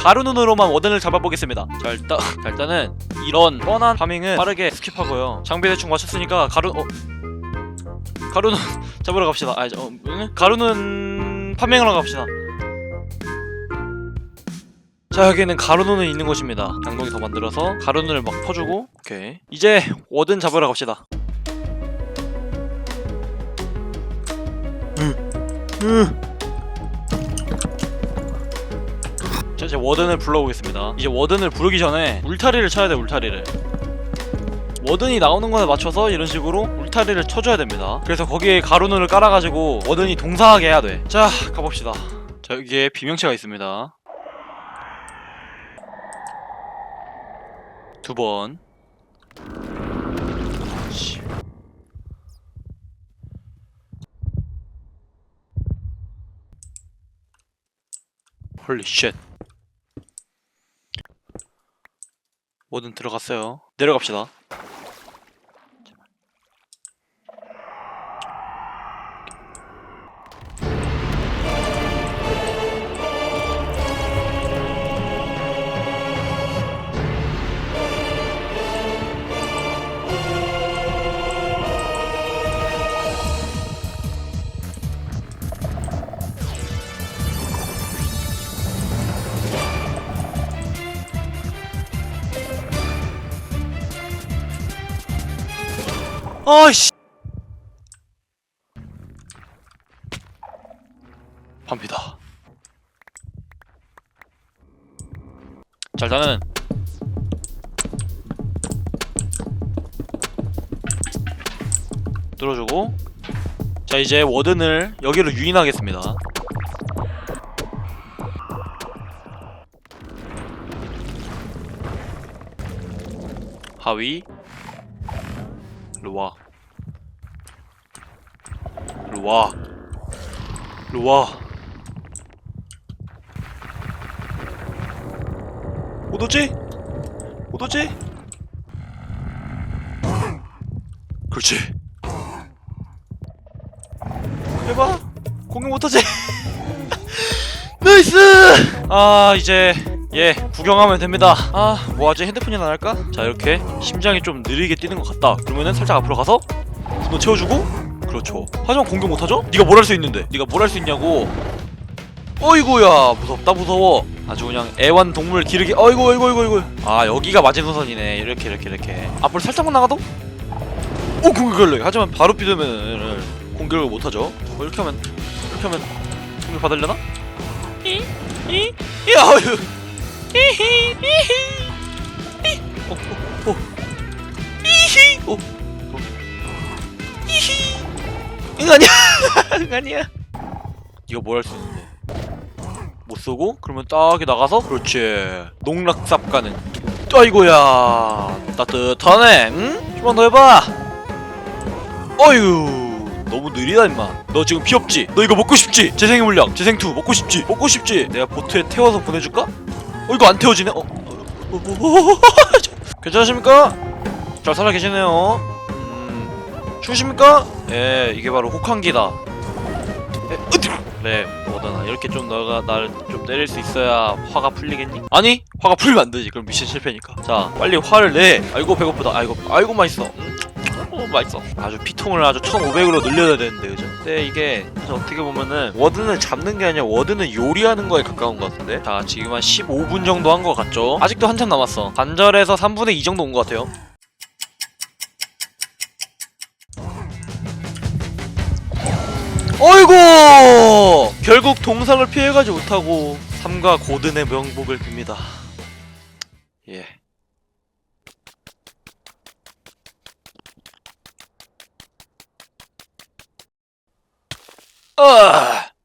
가루눈으로만 워든을 잡아보겠습니다. 자 일단 자, 일단은 이런 뻔한 파밍은 빠르게 스킵하고요. 장비 대충 맞췄으니까 가루 어? 가루눈 잡으러 갑시다. 아 어, 응? 가루눈 파밍하러 갑시다. 자 여기는 가루눈이 있는 곳입니다. 양동이 더 만들어서 가루눈을 막 퍼주고 오케이. 이제 워든 잡으러 갑시다. 자 이제 워든을 불러보겠습니다. 이제 워든을 부르기 전에 울타리를 쳐야 돼 울타리를. 워든이 나오는 것에 맞춰서 이런 식으로 울타리를 쳐줘야 됩니다. 그래서 거기에 가루눈을 깔아가지고 워든이 동사하게 해야 돼자 가봅시다. 자 여기에 비명체가 있습니다. 두번. 홀리 쉣 뭐든 들어갔어요. 내려갑시다 밤비다. 자 일단은 뚫어주고. 자 이제 워든을 여기로 유인하겠습니다. 하위 일로 와 일로 와 일로 와 못 오지? 못 오지? 그렇지 해봐 공격 못하지? 나이스! 아 이제 예 구경하면 됩니다. 아 뭐하지 핸드폰이나 할까? 자 이렇게 심장이 좀 느리게 뛰는 것 같다. 그러면은 살짝 앞으로 가서 분노 채워주고. 그렇죠. 하지만 공격 못하죠? 네가 뭘 할 수 있는데. 네가 뭘 할 수 있냐고. 어이구야 무섭다 무서워. 아주 그냥 애완 동물 기르기. 어이구 어이구 어이구 어이구. 아 여기가 마지노선이네. 이렇게 이렇게 이렇게. 앞으로 살짝만 나가도? 오 공격 걸려. 하지만 바로 삐두면 공격을 못하죠. 어, 이렇게 하면 이렇게 하면 공격 받으려나? 이? 이? 야어 어, 어, 어. 히히. 히히 응 아니야 응 아니야 이거 뭘 할 수 있는데 못 쏘고 그러면 딱이 나가서 그렇지 농락삽 가는 아이고야 따뜻하네 응? 좀만 더 해봐 어휴 너무 느리다 임마 너 지금 피 없지? 너 이거 먹고 싶지? 재생의 물량 재생투 먹고 싶지? 먹고 싶지? 내가 보트에 태워서 보내줄까? 어 이거 안 태워지네? 어? 어, 어, 어, 어, 어, 괜찮으십니까? 잘 살아 계시네요 음... 추우십니까? 예 이게 바로 혹한기다! 그래 뭐더나 이렇게 좀 너가 나를 좀 때릴 수 있어야 화가 풀리겠니? 아니 화가 풀리면 안 되지 그럼 미션 실패니까 자 빨리 화를 내 아이고 배고프다 아이고 아이고 맛있어 음, 어 맛있어 아주 피통을 아주 1500으로 늘려야 되는데 그죠? 근데 이게 어떻게 보면은 워든을 잡는 게 아니라 워든을 요리하는 거에 가까운 것 같은데 자 지금 한 15분 정도 한 것 같죠? 아직도 한참 남았어 관절에서 3분의 2 정도 온 것 같아요 어이구! 결국 동상을 피해가지 못하고 삼가 고든의 명복을 빕니다. 예. 아!